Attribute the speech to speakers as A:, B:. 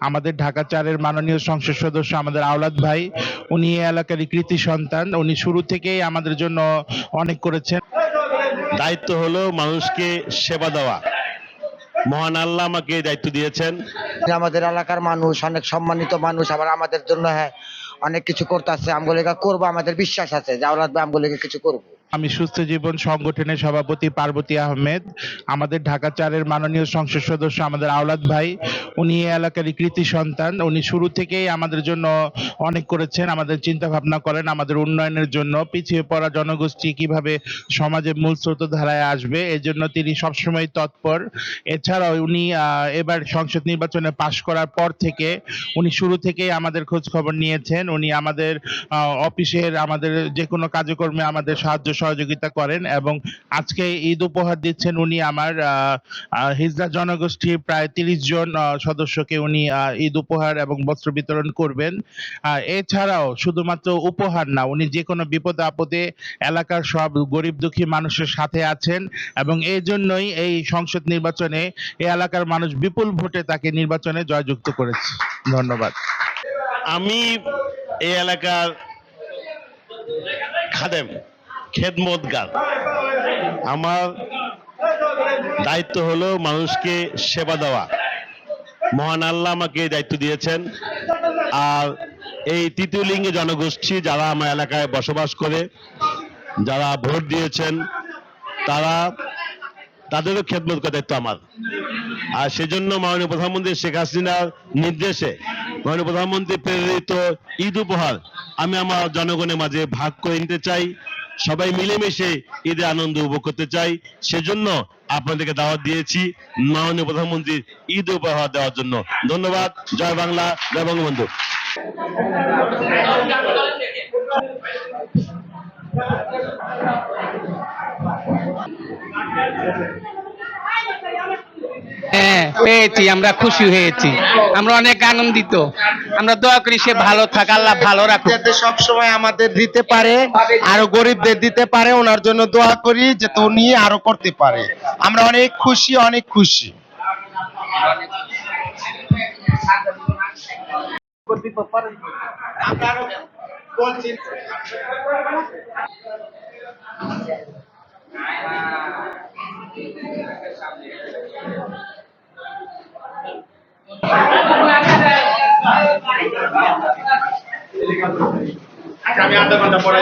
A: আমাদের ঢাকা চারের মাননীয় সংসদ সদস্য আমাদের আওলাদ ভাই উনি এই এলাকারই কৃতি সন্তান উনি শুরু থেকেই আমাদের জন্য অনেক করেছেন।
B: দায়িত্ব হলো মানুষকে সেবা দেওয়া। মহান আল্লাহ আমাকে দায়িত্ব দিয়েছেন।
C: যে আমাদের এলাকার মানুষ অনেক সম্মানিত মানুষ আবার আমাদের জন্য হ্যাঁ অনেক কিছু করতেছে আমগুলিকা করব আমাদের বিশ্বাস আছে যে আওলাদ ভাই আমগুলিকে কিছু করব।
A: আমি সুস্থ জীবন সংগঠনের সভাপতি পার্বতী আহমেদ, আমাদের ঢাকা চারের মাননীয় সংসদ সদস্য আমাদের আওলাদ ভাই, উনি এই এলাকারই কৃতি সন্তান, উনি শুরু থেকেই আমাদের জন্য অনেক করেছেন, আমাদের চিন্তা ভাবনা করেন, আমাদের উন্নয়নের জন্য, পিছিয়ে পড়া জনগোষ্ঠী কীভাবে সমাজে মূল স্রোতধারায় আসবে, এজন্য তিনি সবসময় তৎপর। এছাড়াও উনি এবার সংসদ নির্বাচনে পাশ করার পর থেকে উনি শুরু থেকেই আমাদের খোঁজ খবর নিয়েছেন, উনি আমাদের অফিসের আমাদের যে কোনো কার্যক্রমে আমাদের সাহায্য সহযোগিতা করেন এবং আজকে ঈদ উপহার দিচ্ছেন উনি আমার আহ, আহ, হিজড়া জনগোষ্ঠী প্রায় তিরিশ জন সদস্যকে উনি ঈদ উপহার এবং বস্ত্র বিতরণ করবেন। এছাড়াও শুধুমাত্র উপহার না উনি যে কোনো বিপদে আপদে এলাকার সব গরিব দুঃখী মানুষের সাথে আছেন এবং এই জন্যই এই সংসদ নির্বাচনে এই এলাকার মানুষ বিপুল ভোটে তাকে নির্বাচনে জয়যুক্ত করেছে। ধন্যবাদ।
B: আমি এই এলাকার খাদেম। খেদমতগার আমার দায়িত্ব হলো মানুষকে সেবা দেওয়া। মহান আল্লাহ আমাকে দায়িত্ব দিয়েছেন। আর এই তৃতীয় লিঙ্গে জনগোষ্ঠী যারা আমার এলাকায় বসবাস করে, যারা ভোট দিয়েছেন, তারা, তাদেরও খেদমত করার দায়িত্ব আমার। আর সেজন্য মাননীয় প্রধানমন্ত্রী শেখ হাসিনার নির্দেশে মাননীয় প্রধানমন্ত্রী প্রেরিত ঈদ উপহার আমি আমার জনগণের মাঝে ভাগ করে নিতে চাই। সবাই মিলেমিশে ঈদের আনন্দ উপভোগ করতে চাই। সেজন্য আপনাদেরকে দাওয়াত দিয়েছি মাননীয় প্রধানমন্ত্রীর ঈদ উপহার দেওয়ার জন্য। ধন্যবাদ। জয় বাংলা। জয় বঙ্গবন্ধু।
D: হ্যাঁ পেয়েছি, আমরা খুশি হয়েছি। আমরা অনেক আনন্দিত। আমরা দোয়া করি সে ভালো থাক আল্লাহ ভালো রাখুক।
E: যাতে সব সময় আমাদের দিতে পারে আরও গরিবদের দিতে পারে ওনার জন্য দোয়া করি যে তো উনি আরও করতে পারে। আমরা অনেক খুশি অনেক খুশি। আমি আধা ঘণ্টা পরে